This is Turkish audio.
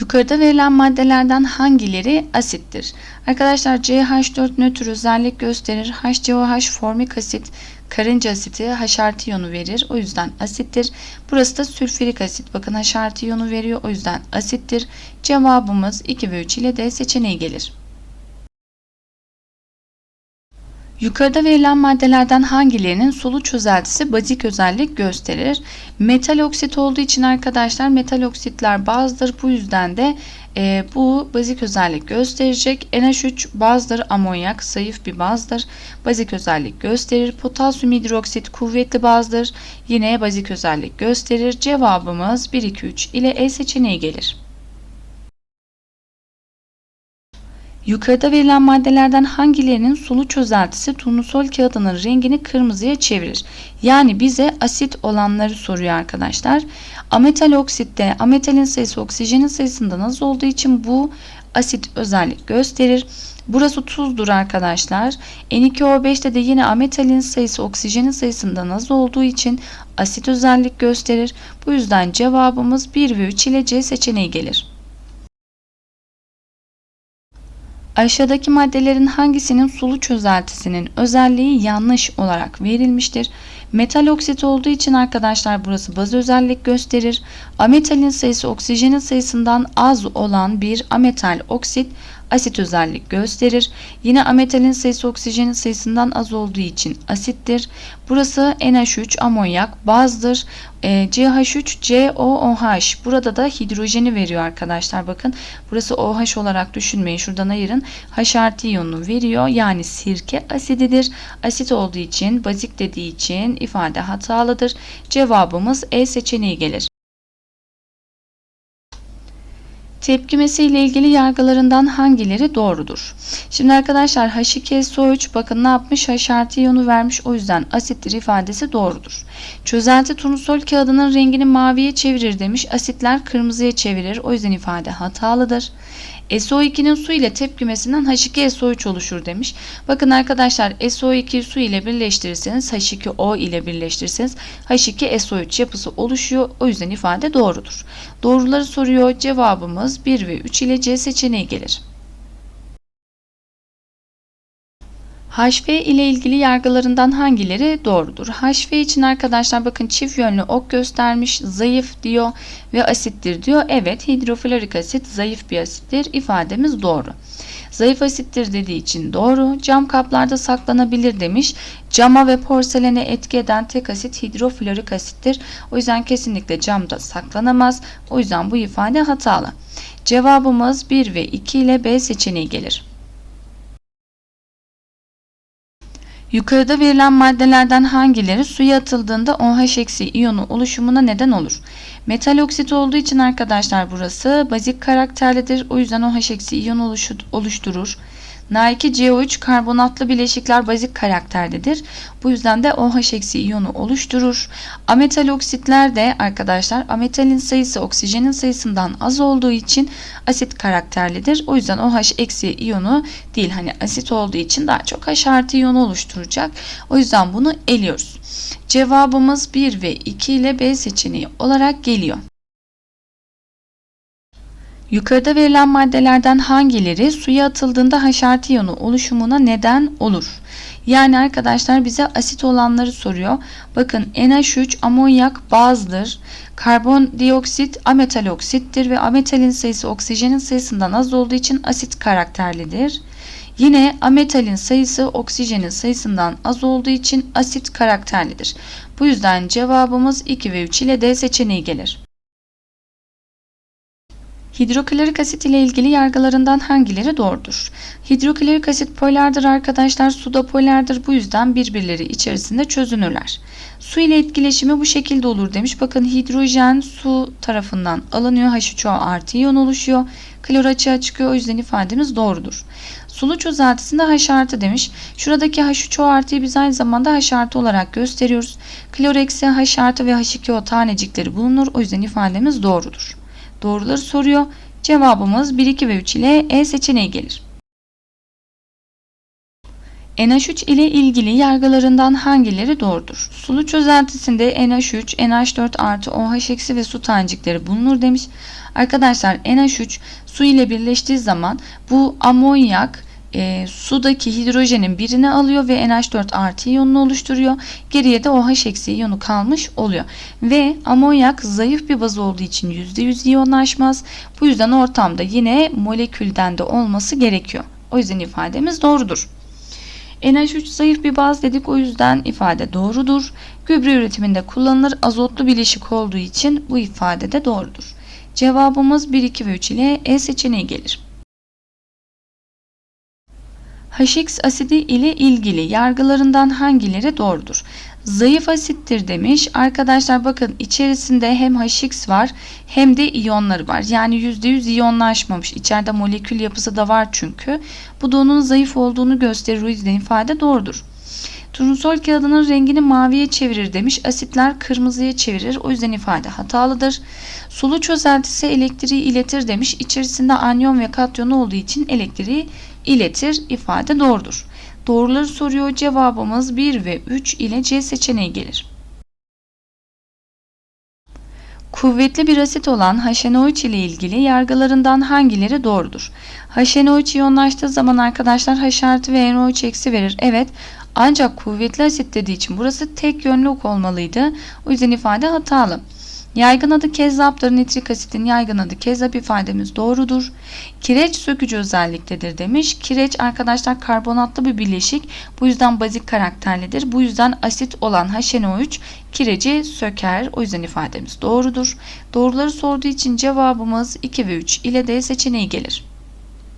Yukarıda verilen maddelerden hangileri asittir? Arkadaşlar CH4 nötr özellik gösterir. HCOH formik asit karınca asiti H artı iyonu verir. O yüzden asittir. Burası da sülfürik asit. Bakın H artı iyonu veriyor. O yüzden asittir. Cevabımız 2 ve 3 ile D seçeneği gelir. Yukarıda verilen maddelerden hangilerinin sulu çözeltisi bazik özellik gösterir? Metal oksit olduğu için arkadaşlar metal oksitler bazıdır. Bu yüzden de e, bu bazik özellik gösterecek. NH3 bazdır, amonyak zayıf bir bazdır. Bazik özellik gösterir. Potasyum hidroksit kuvvetli bazdır. Yine bazik özellik gösterir. Cevabımız 1, 2, 3 ile E seçeneği gelir. Yukarıda verilen maddelerden hangilerinin sulu çözeltisi turnusol kağıdının rengini kırmızıya çevirir? Yani bize asit olanları soruyor arkadaşlar. Ametal oksitte ametalin sayısı oksijenin sayısından az olduğu için bu asit özellik gösterir. Burası tuzdur arkadaşlar. N2O5'te de yine ametalin sayısı oksijenin sayısından az olduğu için asit özellik gösterir. Bu yüzden cevabımız 1 ve 3 ile C seçeneği gelir. Aşağıdaki maddelerin hangisinin sulu çözeltisinin özelliği yanlış olarak verilmiştir? Metal oksit olduğu için arkadaşlar burası baz özellik gösterir. Ametalin sayısı oksijenin sayısından az olan bir ametal oksit asit özellik gösterir. Yine ametalin sayısı oksijenin sayısından az olduğu için asittir. Burası NH3 amonyak bazdır. E, CH3 COOH. Burada da hidrojeni veriyor arkadaşlar. Bakın burası OH olarak düşünmeyin. Şuradan ayırın. H artı iyonunu veriyor. Yani sirke asididir. Asit olduğu için bazik dediği için ifade hatalıdır. Cevabımız E seçeneği gelir. Tepkimesi ile ilgili yargılarından hangileri doğrudur? Şimdi arkadaşlar H2SO3 bakın ne yapmış? H artı iyonu vermiş. O yüzden asittir ifadesi doğrudur. Çözelti turnusol kağıdının rengini maviye çevirir demiş. Asitler kırmızıya çevirir. O yüzden ifade hatalıdır. SO2'nin su ile tepkimesinden H2SO3 oluşur demiş. Bakın arkadaşlar SO2'yi su ile birleştirirseniz H2O ile birleştirirseniz H2SO3 yapısı oluşuyor. O yüzden ifade doğrudur. Doğruları soruyor. Cevabımız 1 ve 3 ile C seçeneği gelir. HV ile ilgili yargılarından hangileri doğrudur? HV için arkadaşlar bakın çift yönlü ok göstermiş. Zayıf diyor ve asittir diyor. Evet hidroflorik asit zayıf bir asittir. İfademiz doğru. Zayıf asittir dediği için doğru. Cam kaplarda saklanabilir demiş. Cama ve porselene etki eden tek asit hidroflorik asittir. O yüzden kesinlikle camda saklanamaz. O yüzden bu ifade hatalı. Cevabımız 1 ve 2 ile B seçeneği gelir. Yukarıda verilen maddelerden hangileri suya atıldığında OH iyonu oluşumuna neden olur? Metal oksit olduğu için arkadaşlar burası bazik karakterlidir. O yüzden OH iyon oluşturur. Na2CO3 karbonatlı bileşikler bazik karakterdedir. Bu yüzden de OH iyonu oluşturur. Ametal oksitler de arkadaşlar ametalin sayısı oksijenin sayısından az olduğu için asit karakterlidir. O yüzden OH iyonu değil hani asit olduğu için daha çok H artı iyonu oluşturacak. O yüzden bunu eliyoruz. Cevabımız 1 ve 2 ile B seçeneği olarak geliyor. Yukarıda verilen maddelerden hangileri suya atıldığında H iyonu oluşumuna neden olur? Yani arkadaşlar bize asit olanları soruyor. Bakın NH3 amonyak bazdır. Karbondioksit ametal oksittir ve ametalin sayısı oksijenin sayısından az olduğu için asit karakterlidir. Yine ametalin sayısı oksijenin sayısından az olduğu için asit karakterlidir. Bu yüzden cevabımız 2 ve 3 ile D seçeneği gelir. Hidroklorik asit ile ilgili yargılarından hangileri doğrudur? Hidroklorik asit polardır arkadaşlar. Su da polardır. Bu yüzden birbirleri içerisinde çözünürler. Su ile etkileşimi bu şekilde olur demiş. Bakın hidrojen su tarafından alınıyor. H3O artı iyon oluşuyor. Klor açığa çıkıyor. O yüzden ifademiz doğrudur. Sulu çözeltisinde H artı demiş. Şuradaki H3O artıyı biz aynı zamanda H artı olarak gösteriyoruz. Klor eksi H artı ve H2O tanecikleri bulunur. O yüzden ifademiz doğrudur doğruları soruyor. Cevabımız 1, 2 ve 3 ile E seçeneği gelir. NH3 ile ilgili yargılarından hangileri doğrudur? Sulu çözeltisinde NH3, NH4 artı OH ve su tanecikleri bulunur demiş. Arkadaşlar NH3 su ile birleştiği zaman bu amonyak e, sudaki hidrojenin birini alıyor ve NH4 artı iyonunu oluşturuyor. Geriye de OH eksi iyonu kalmış oluyor. Ve amonyak zayıf bir baz olduğu için %100 iyonlaşmaz. Bu yüzden ortamda yine molekülden de olması gerekiyor. O yüzden ifademiz doğrudur. NH3 zayıf bir baz dedik o yüzden ifade doğrudur. Gübre üretiminde kullanılır azotlu bileşik olduğu için bu ifade de doğrudur. Cevabımız 1, 2 ve 3 ile E seçeneği gelir. HX asidi ile ilgili yargılarından hangileri doğrudur? Zayıf asittir demiş. Arkadaşlar bakın içerisinde hem HX var hem de iyonları var. Yani %100 iyonlaşmamış. İçeride molekül yapısı da var çünkü. Bu da onun zayıf olduğunu gösterir. O yüzden ifade doğrudur. Turnusol kağıdının rengini maviye çevirir demiş. Asitler kırmızıya çevirir. O yüzden ifade hatalıdır. Sulu çözeltisi elektriği iletir demiş. İçerisinde anyon ve katyon olduğu için elektriği iletir. ifade doğrudur. Doğruları soruyor. Cevabımız 1 ve 3 ile C seçeneği gelir. Kuvvetli bir asit olan HNO3 ile ilgili yargılarından hangileri doğrudur? HNO3 iyonlaştığı zaman arkadaşlar H artı ve NO3 eksi verir. Evet ancak kuvvetli asit dediği için burası tek yönlü ok olmalıydı. O yüzden ifade hatalı. Yaygın adı kezzaptır. Nitrik asitin yaygın adı kezzap ifademiz doğrudur. Kireç sökücü özelliktedir demiş. Kireç arkadaşlar karbonatlı bir bileşik. Bu yüzden bazik karakterlidir. Bu yüzden asit olan HNO3 kireci söker. O yüzden ifademiz doğrudur. Doğruları sorduğu için cevabımız 2 ve 3 ile D seçeneği gelir.